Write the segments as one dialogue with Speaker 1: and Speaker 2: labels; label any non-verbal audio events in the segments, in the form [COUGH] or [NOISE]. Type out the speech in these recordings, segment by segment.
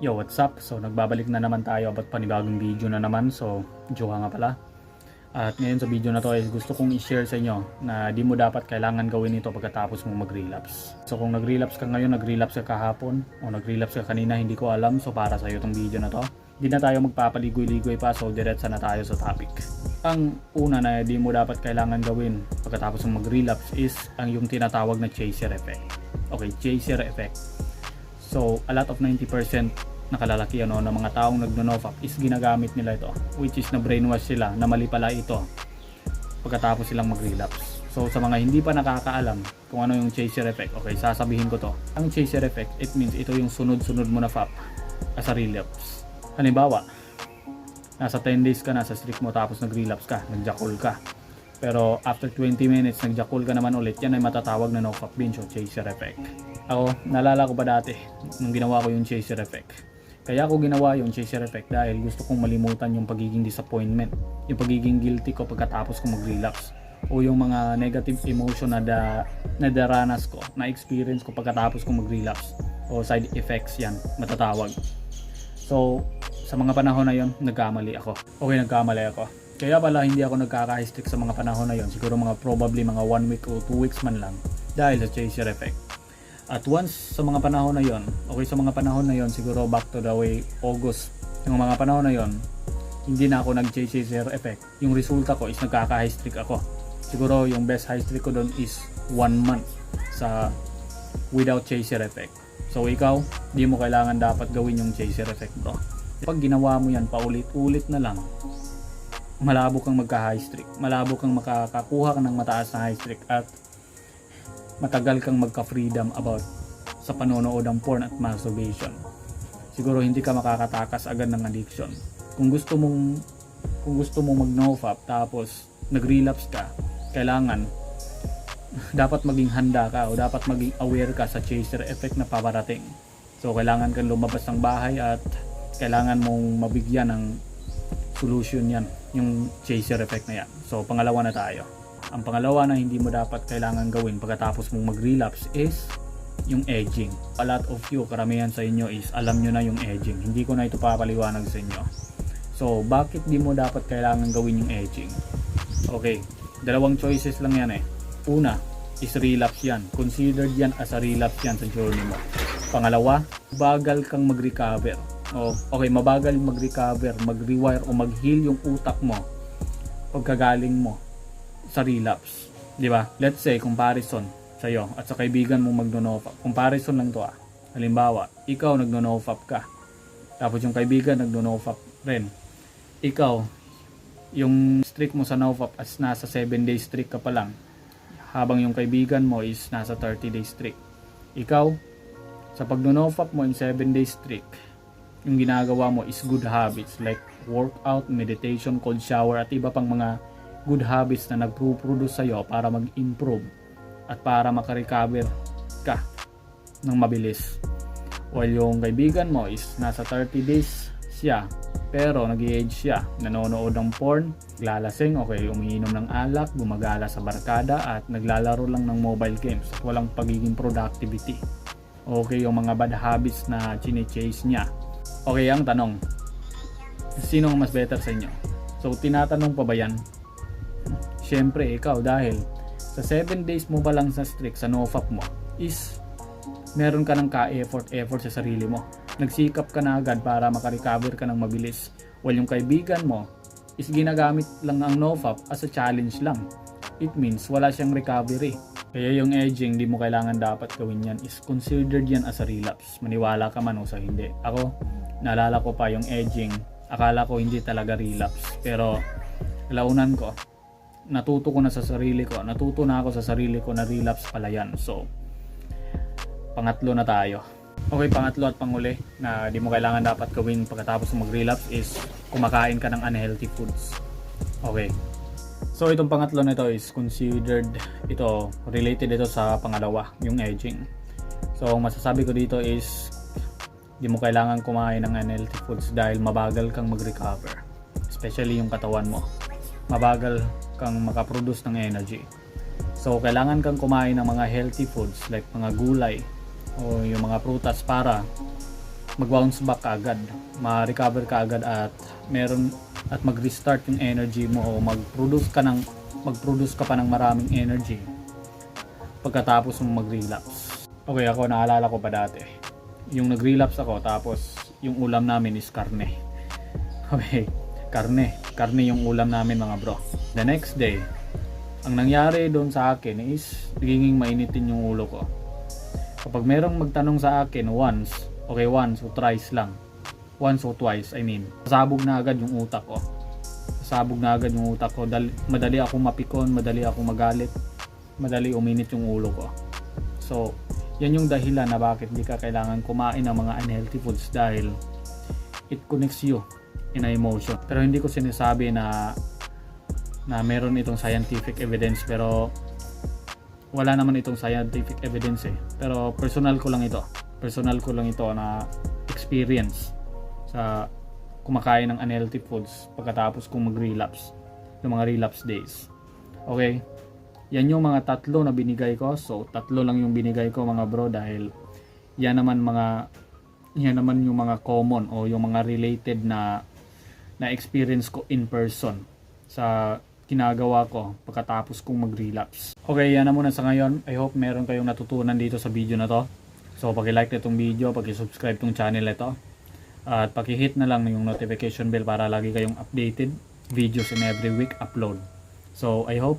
Speaker 1: Yo, what's up? So, nagbabalik na naman tayo about panibagong video na naman. So, Jowa nga pala. At ngayon sa video na to is gusto kong i-share sa inyo na di mo dapat kailangan gawin ito pagkatapos mong mag-relapse. So, kung nag-relapse ka ngayon, nag-relapse ka kahapon, o nag-relapse ka kanina, hindi ko alam. So, para sa iyo tong video na to. Di na tayo magpapaligoy-ligoy pa, so diretsa na tayo sa topic. Ang una na di mo dapat kailangan gawin pagkatapos mong mag-relapse is ang yung tinatawag na chaser effect. Okay, chaser effect. So, a lot of 90% na kalalaki ano, ng mga taong nagno-nofap is ginagamit nila ito. Which is na brainwash sila na mali pala ito pagkatapos silang mag-relapse. So, sa mga hindi pa nakakaalam kung ano yung chaser effect, okay, sasabihin ko to. Ang chaser effect, it means ito yung sunod-sunod mo na FAP as a relapse. Halimbawa, nasa 10 days ka na sa streak mo tapos nag-relapse ka, nag-jackal ka. Pero after 20 minutes, nag-jackal ka naman ulit, yan ay matatawag na no-fap binge o chaser effect. Ako, nalala ko pa dati, nung ginawa ko yung chaser effect. Kaya ako ginawa yung chaser effect dahil gusto kong malimutan yung pagiging disappointment, yung pagiging guilty ko pagkatapos ko mag-relapse o yung mga negative emotion na da, na daranas ko, na experience ko pagkatapos ko mag-relapse o side effects yan, matatawag. So, sa mga panahon na yon, nagkamali ako. Okay, nagkamali ako. Kaya pala hindi ako nagkaka-stick sa mga panahon na yon. Siguro mga probably mga 1 week o 2 weeks man lang dahil sa chaser effect. At once sa mga panahon na yon, okay sa mga panahon na yon, siguro back to the way August, yung mga panahon na yon, hindi na ako nag-chaser effect. Yung resulta ko is nagkaka-high streak ako. Siguro yung best high streak ko doon is 1 month sa without chaser effect. So ikaw, di mo kailangan dapat gawin yung chaser effect bro. Pag ginawa mo yan paulit-ulit na lang, malabo kang magka-high streak. Malabo kang makakakuha ka ng mataas na high streak at matagal kang magka-freedom about sa panonood ng porn at masturbation. Siguro hindi ka makakatakas agad ng addiction. Kung gusto mong kung gusto mong mag-nofap tapos nag-relapse ka, kailangan [LAUGHS] dapat maging handa ka o dapat maging aware ka sa chaser effect na paparating. So kailangan kang lumabas ng bahay at kailangan mong mabigyan ng solution yan, yung chaser effect na yan. So pangalawa na tayo. Ang pangalawa na hindi mo dapat kailangan gawin pagkatapos mong mag-relapse is yung edging. A lot of you, karamihan sa inyo is alam nyo na yung edging. Hindi ko na ito papaliwanag sa inyo. So, bakit di mo dapat kailangan gawin yung edging? Okay, dalawang choices lang yan eh. Una, is relapse yan. Considered yan as a relapse yan sa journey mo. Pangalawa, bagal kang mag-recover. O, okay, mabagal mag-recover, mag-rewire o mag-heal yung utak mo pagkagaling mo sa relapse. Di ba? Let's say, comparison sa'yo at sa kaibigan mo magno-nofap. Comparison lang to ah. Halimbawa, ikaw nagno-nofap ka. Tapos yung kaibigan nagno-nofap rin. Ikaw, yung streak mo sa nofap as nasa 7 day streak ka pa lang. Habang yung kaibigan mo is nasa 30 day streak. Ikaw, sa pagno-nofap mo in 7 day streak, yung ginagawa mo is good habits like workout, meditation, cold shower at iba pang mga good habits na nagpro-produce sa'yo para mag-improve at para makarecover ka ng mabilis. While yung kaibigan mo is nasa 30 days siya pero nag age siya, nanonood ng porn, lalasing, okay, umiinom ng alak, gumagala sa barkada at naglalaro lang ng mobile games at walang pagiging productivity. Okay, yung mga bad habits na chine-chase niya. Okay, ang tanong, sino ang mas better sa inyo? So, tinatanong pa ba yan? Siyempre, ikaw dahil sa 7 days mo pa lang sa streak sa nofap mo is meron ka ng ka-effort effort sa sarili mo. Nagsikap ka na agad para makarecover ka ng mabilis. While yung kaibigan mo is ginagamit lang ang nofap as a challenge lang. It means wala siyang recovery. Kaya yung edging, di mo kailangan dapat gawin yan is considered yan as a relapse. Maniwala ka man o sa hindi. Ako, naalala ko pa yung edging. Akala ko hindi talaga relapse. Pero, launan ko, natuto ko na sa sarili ko. Natuto na ako sa sarili ko na relapse pala yan. So, pangatlo na tayo. Okay, pangatlo at panguli na di mo kailangan dapat gawin pagkatapos mag-relapse is kumakain ka ng unhealthy foods. Okay. So itong pangatlo na ito is considered ito related ito sa pangalawa, yung aging. So ang masasabi ko dito is di mo kailangan kumain ng unhealthy foods dahil mabagal kang mag-recover. Especially yung katawan mo. Mabagal kang makaproduce ng energy. So kailangan kang kumain ng mga healthy foods like mga gulay o yung mga prutas para mag-bounce back agad, ma-recover ka agad at meron at mag-restart yung energy mo o mag-produce ka ng mag-produce ka pa ng maraming energy pagkatapos mo mag-relapse. Okay, ako naalala ko pa dati. Yung nag-relapse ako tapos yung ulam namin is karne. [LAUGHS] Okay, karne. Karne yung ulam namin mga bro. The next day, ang nangyari doon sa akin is nagiging mainitin yung ulo ko. Kapag merong magtanong sa akin once, okay once o thrice lang. Once or twice, I mean. Sabog na agad yung utak ko. Sabog na agad yung utak ko. Dal- madali ako mapikon, madali ako magalit, madali uminit yung ulo ko. So, yan yung dahilan na bakit di ka kailangan kumain ng mga unhealthy foods dahil it connects you in a emotion. Pero hindi ko sinasabi na na meron itong scientific evidence pero wala naman itong scientific evidence eh. Pero personal ko lang ito. Personal ko lang ito na experience sa kumakain ng unhealthy foods pagkatapos kong mag-relapse ng mga relapse days. Okay? Yan yung mga tatlo na binigay ko. So, tatlo lang yung binigay ko mga bro dahil yan naman mga yan naman yung mga common o yung mga related na na experience ko in person sa ginagawa ko pagkatapos kong mag-relapse. Okay, yan na muna sa ngayon. I hope meron kayong natutunan dito sa video na to. So, paki-like na itong video, paki-subscribe tong channel ito. At paki-hit na lang yung notification bell para lagi kayong updated videos in every week upload. So, I hope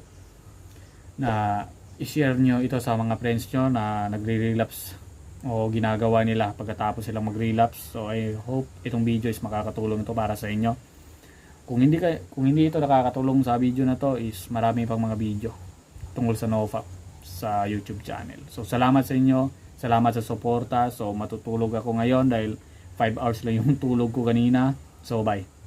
Speaker 1: na i-share nyo ito sa mga friends nyo na nagre-relapse o ginagawa nila pagkatapos silang mag-relapse. So I hope itong video is makakatulong ito para sa inyo. Kung hindi ka, kung hindi ito nakakatulong sa video na to is marami pang mga video tungkol sa NoFap sa YouTube channel. So salamat sa inyo, salamat sa suporta. So matutulog ako ngayon dahil 5 hours lang yung [LAUGHS] tulog ko kanina. So bye.